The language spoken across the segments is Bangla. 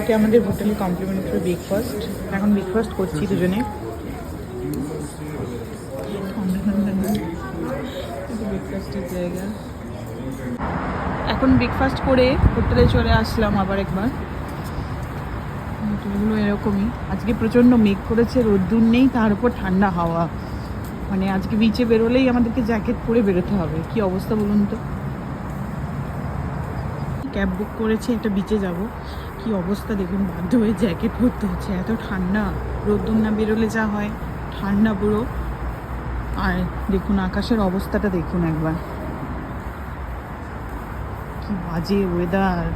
এটা আমাদের হোটেলে কমপ্লিমেন্টারি ব্রেকফাস্ট এখন ব্রেকফাস্ট করছি দুজনে। ব্রেকফাস্টের জায়গা এখন ব্রেকফাস্ট করে হোটেলে চলে আসলাম আবার একবার। হোটেলগুলো এরকমই। আজকে প্রচণ্ড মেঘ করেছে, রোদ্দুর নেই, তার উপর ঠান্ডা হাওয়া। মানে আজকে বিচে বেরোলেই আমাদেরকে জ্যাকেট পরে বেরোতে হবে। কি অবস্থা বলুন তো? ক্যাব বুক করেছি, একটা বিচে যাব। কি অবস্থা দেখুন, বাধ্য হয়ে জ্যাকেট পরতে হচ্ছে। এত ঠান্ডা রোদ্দুর না বেরোলে যা হয়। ঠান্ডা পুরো। আর দেখুন, আকাশের অবস্থাটা দেখুন একবার। কি বাজে ওয়েদার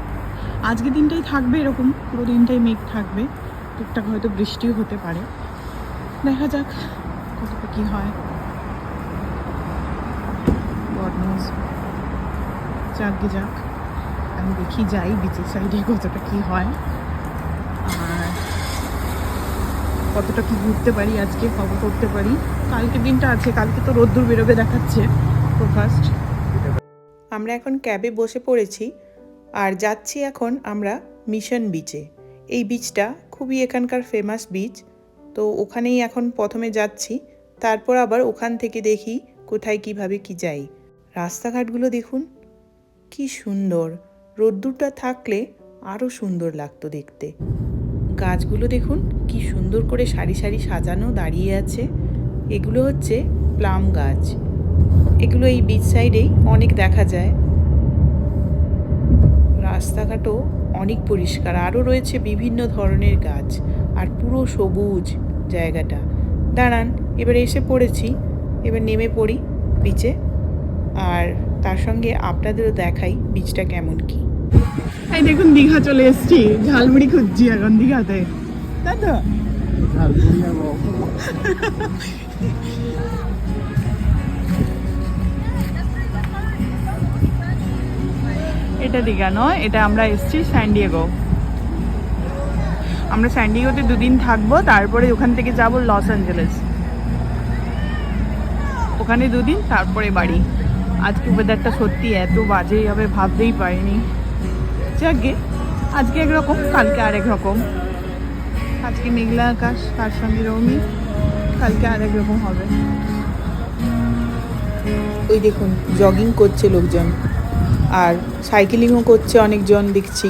আজকে দিনটাই থাকবে এরকম, পুরো দিনটাই মেঘ থাকবে। টুকটাক হয়তো বৃষ্টিও হতে পারে। দেখা যাক কতটা কি হয়। যাকগে যাক। আমি দেখি যাই বিচের সাইডে কতটা কি হয়। আর কতটা কি ঘুরতে পারি, আজকে খবর করতে পারি। কালকে দিনটা আছে, কালকে তো রোদ্দুর বেরোবে দেখাচ্ছে ফার্স্ট আমরা এখন ক্যাবে বসে পড়েছি, আর যাচ্ছি এখন আমরা মিশন বিচে এই বিচটা খুবই এখানকার ফেমাস বিচ তো ওখানেই এখন প্রথমে যাচ্ছি, তারপর আবার ওখান থেকে দেখি কোথায় কীভাবে কি যাই। রাস্তাঘাটগুলো দেখুন, কি সুন্দর। রোদ্দুরটা থাকলে আরও সুন্দর লাগতো দেখতে। গাছগুলো দেখুন, কি সুন্দর করে সারি সারি সাজানো দাঁড়িয়ে আছে। এগুলো হচ্ছে প্লাম গাছ। এগুলো এই বিচ সাইডেই অনেক দেখা যায়। রাস্তাঘাটও অনেক পরিষ্কার। আরও রয়েছে বিভিন্ন ধরনের গাছ আর পুরো সবুজ জায়গাটা। দাঁড়ান, এবার এসে পড়েছি। এবার নেমে পড়ি বিচে আর তার সঙ্গে আপনাদেরও দেখাই বিচটা কেমন কি। এই দেখুন, দীঘা চলে এসেছি। ঝালমুড়ি খুঁজছি এখন দীঘাতে। তাই তো? এটা দীঘা নয়, এটা আমরা এসেছি স্যান্ডিয়েগো আমরা স্যান্ডিয়েগোতে দুদিন থাকব, তারপরে ওখান থেকে যাব লস অ্যাঞ্জেলেস ওখানে দুদিন, তারপরে বাড়ি। আজকে ওয়েদারটা সত্যি এত বাজেই হবে ভাবতেই পারিনি। যাকে আজকে একরকম কালকে আরেক রকম। আজকে মেঘলা আকাশ তার সঙ্গে রঙি কালকে আরেক রকম হবে। ওই দেখুন জগিং করছে লোকজন। আর সাইকেলিংও করছে অনেকজন দেখছি।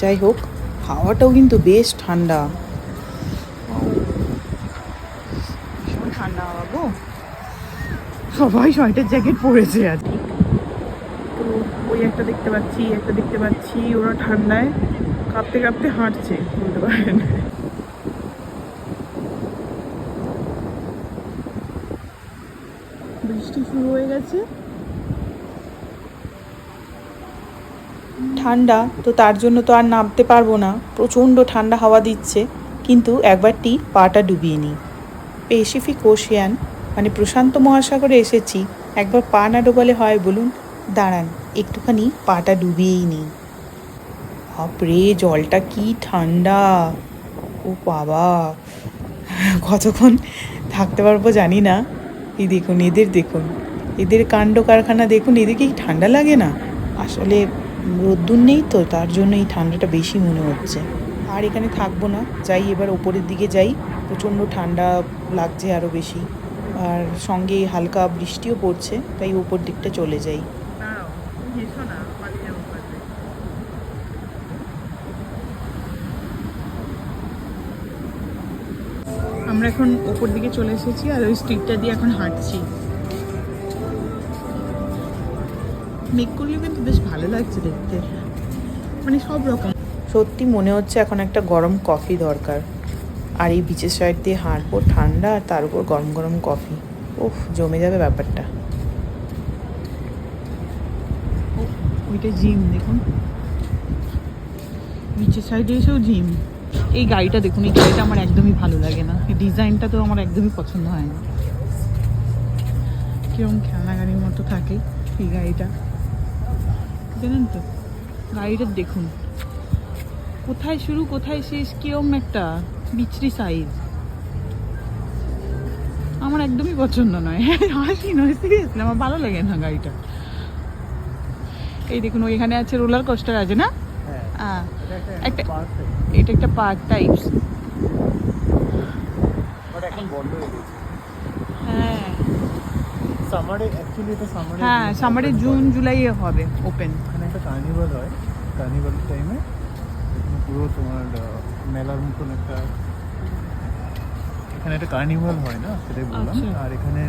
যাই হোক হাওয়াটাও কিন্তু বেশ ঠান্ডা। ভীষণ ঠান্ডা হাওয়া গো। সবাই সোয়েটার জ্যাকেট পরেছে আজকে তো ওই একটা দেখতে পাচ্ছি একটা দেখতে পাচ্ছি ওরা ঠান্ডায় কাঁপতে কাঁপতে হাঁটছে বলতে পারেন। বৃষ্টি শুরু হয়ে গেছে। ঠান্ডা তো তার জন্য তো আর নামতে পারব না। প্রচণ্ড ঠান্ডা হাওয়া দিচ্ছে কিন্তু একবারটি পাটা ডুবিয়ে নিই। পেসিফিক ওশিয়ান মানে প্রশান্ত মহাসাগরে এসেছি। একবার পা না ডোবালে হয় বলুন। দাঁড়ান, একটুখানি পাটা ডুবিয়েই নিই। বাপরে, জলটা কি ঠান্ডা। ও বাবা, কতক্ষণ থাকতে পারব জানি না। এই দেখুন, এদের দেখুন। এদের কাণ্ড কারখানা দেখুন, এদের কি ঠান্ডা লাগে না? আসলে রোদ্দুর নেই তো, তার জন্য এই ঠান্ডাটা বেশি মনে হচ্ছে। আর এখানে থাকব না, যাই এবার ওপরের দিকে যাই। প্রচণ্ড ঠান্ডা লাগছে আরও বেশি। আর সঙ্গে হালকা বৃষ্টিও পড়ছে তাই ওপর দিকটা চলে যাই। আমরা এখন ওপর দিকে চলে এসেছি আর ওই স্ট্রিটটা দিয়ে এখন হাঁটছি। মেঘ করলেও কিন্তু বেশ ভালো লাগছে দেখতে। মানে সব রকম। সত্যি মনে হচ্ছে এখন একটা গরম কফি দরকার। আর এই বিচের সাইড দিয়ে হাঁটবো, ঠান্ডা, আর তার উপর গরম গরম কফি ওফ জমে যাবে ব্যাপারটা। ওইটা জিম দেখুন। নিচের সাইডে এসেও জিম এই গাড়িটা দেখুন, এই গাড়িটা আমার একদমই ভালো লাগে না। এই ডিজাইনটা তো আমার একদমই পছন্দ হয় না। কিরম খেলনা গাড়ির মতো থাকে এই গাড়িটা। জানেন তো? গাড়িটা দেখুন। কোথায় শুরু, কোথায় শেষ, কিরম একটা বিচরি সাইজ। আমার একদমই পছন্দ নয়। হাসি নয় সিরিয়াসলি আমার ভালো লাগে না গাড়িটা। এই দেখুন ওইখানে আছে রোলার কোস্টার আছে না? হ্যাঁ একটা এটা একটা পার্ক টাইপস হয়ে হ্যাঁ। সামারে হ্যাঁ জুন জুলাই হবে ওপেন এখানে একটা কার্নিভাল হয়। কার্নিভাল টাইমে পুরো তোমার মেলার মতন একটা এখানে একটা কার্নিভাল হয় না? সেটাই বললাম। আচ্ছা। আর এখানে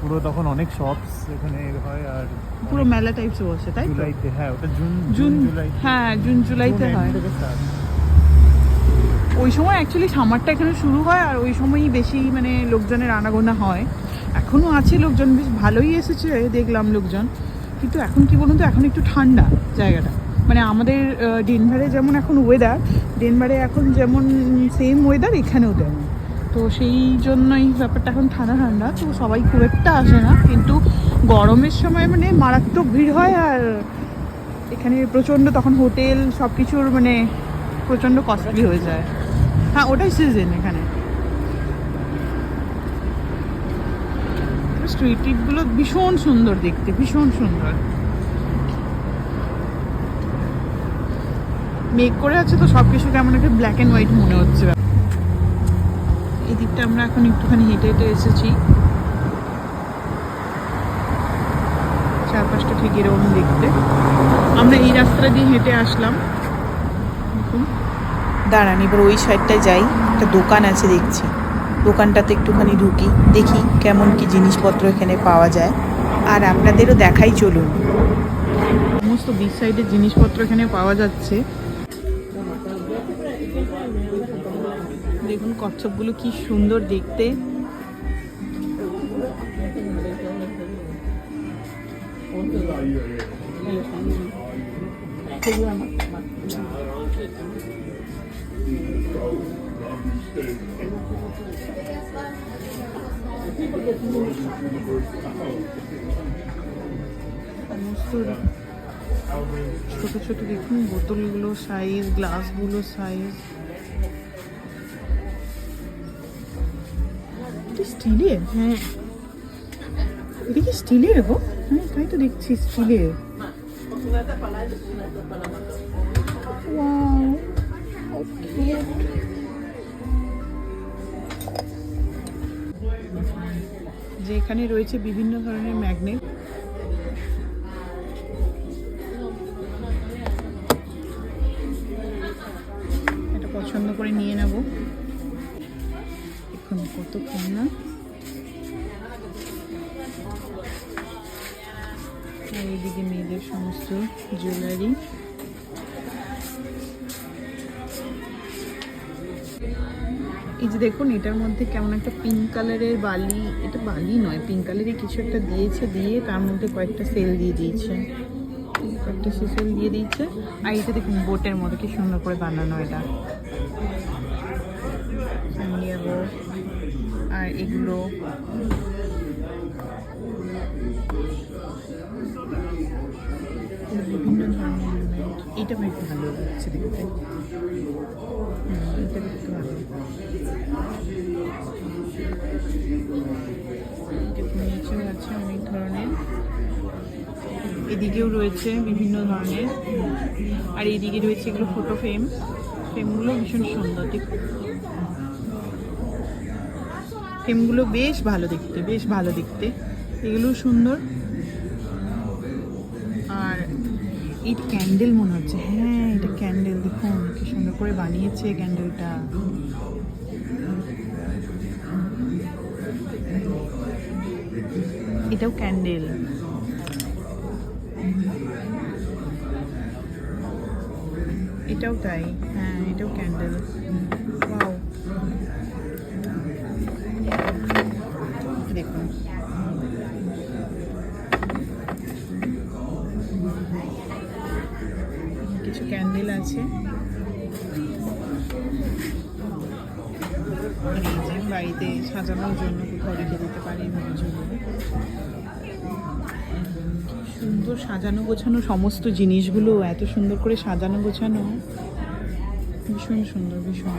পুরো তখন অনেক শপস এখানে হয় আর পুরো মেলা টাইপস বসে তাই জুলাইতে হ্যাঁ ওটা জুন জুন জুলাই হ্যাঁ জুন জুলাইতে হয়। ওই সময় অ্যাকচুয়ালি সামারটা এখানে শুরু হয় আর ওই সময়ই বেশি মানে লোকজনের আনাগোনা হয়। এখনও আছে লোকজন বেশ ভালোই এসেছে দেখলাম লোকজন। কিন্তু এখন কি বলুন তো এখন একটু ঠান্ডা জায়গাটা। মানে আমাদের ডেনভারে যেমন এখন ওয়েদার ডেনভারে এখন যেমন সেম ওয়েদার এখানেও তেমন। তো সেই জন্যই ব্যাপারটা এখন ঠান্ডা ঠান্ডা, তো সবাই খুব একটা আসে না। কিন্তু গরমের সময় মানে মারাত্মক ভিড় হয় আর এখানে প্রচণ্ড তখন হোটেল সব কিছুর মানে প্রচণ্ড কস্টলি হয়ে যায়। হ্যাঁ ওটাই সিজন এখানে। স্ট্রিট ট্রিটগুলো ভীষণ সুন্দর দেখতে, ভীষণ সুন্দর। মেক করে আছে তো সব কিছু কেমন একটা ব্ল্যাক অ্যান্ড হোয়াইট মনে হচ্ছে দিকটা আমরা এখন একটুখানি হেঁটে হেঁটে এসেছি। চারপাশটা ঠিক এরকম দেখতে। আমরা এই রাস্তাটা দিয়ে হেঁটে আসলাম। দাঁড়ান এবার ওই সাইডটায় যাই। একটা দোকান আছে দেখছি। দোকানটাতে একটুখানি ঢুকি দেখি কেমন কি জিনিসপত্র এখানে পাওয়া যায়। আর আপনাদেরও দেখাই চলুন। সমস্ত বিচ সাইডের জিনিসপত্র এখানে পাওয়া যাচ্ছে। দেখুন কচ্ছপগুলো কি সুন্দর দেখতে। সমস্ত ছোট ছোট দেখুন, বোতলগুলো সাইজ গ্লাসগুলো সাইজ স্টিলের হ্যাঁ। এটা স্টিলের গো? হ্যাঁ তাই তো দেখছি স্টিলের যে এখানে রয়েছে বিভিন্ন ধরনের ম্যাগনেট করে নিয়ে নেব। এখন কতক্ষণ না এইদিকে মেয়েদের সমস্ত জুয়েলারি এই যে দেখুন, এটার মধ্যে কেমন একটা পিঙ্ক কালারের বালি, এটা বালি নয় পিঙ্ক কালারের কিছু একটা দিয়েছে, দিয়ে তার মধ্যে কয়েকটা সেল দিয়ে দিয়েছে। কয়েকটা সেল দিয়ে দিয়েছে। আর এটা দেখুন বোটের মধ্যে কি সুন্দর করে বানানো এটা। আর এগুলো। বিভিন্ন ধরনের। এটা বেশ ভালো লাগছে দেখতে। এটা দেখতে ভালো। নিচেও আছে অনেক ধরনের। এদিকেও রয়েছে বিভিন্ন ধরনের। আর এদিকে রয়েছে এগুলো ফটো ফ্রেম ফ্রেমগুলো ভীষণ সুন্দর দেখুন ফ্রেমগুলো বেশ ভালো দেখতে, বেশ ভালো দেখতে। এগুলো সুন্দর। আর এই ক্যান্ডেল মনে হচ্ছে হ্যাঁ এটা ক্যান্ডেল, দেখুন, কি সুন্দর করে বানিয়েছে ক্যান্ডেলটা। এটাও ক্যান্ডেল। এটাও তাই হ্যাঁ এটাও ক্যান্ডেল ওয়াও দেখুন কিছু ক্যান্ডেল আছে। বাড়িতে সাজানোর জন্য কোথাও রেখে দিতে পারি সুন্দর সাজানো গোছানো সমস্ত জিনিসগুলো, এত সুন্দর করে সাজানো গোছানো। ভীষণ সুন্দর, ভীষণ।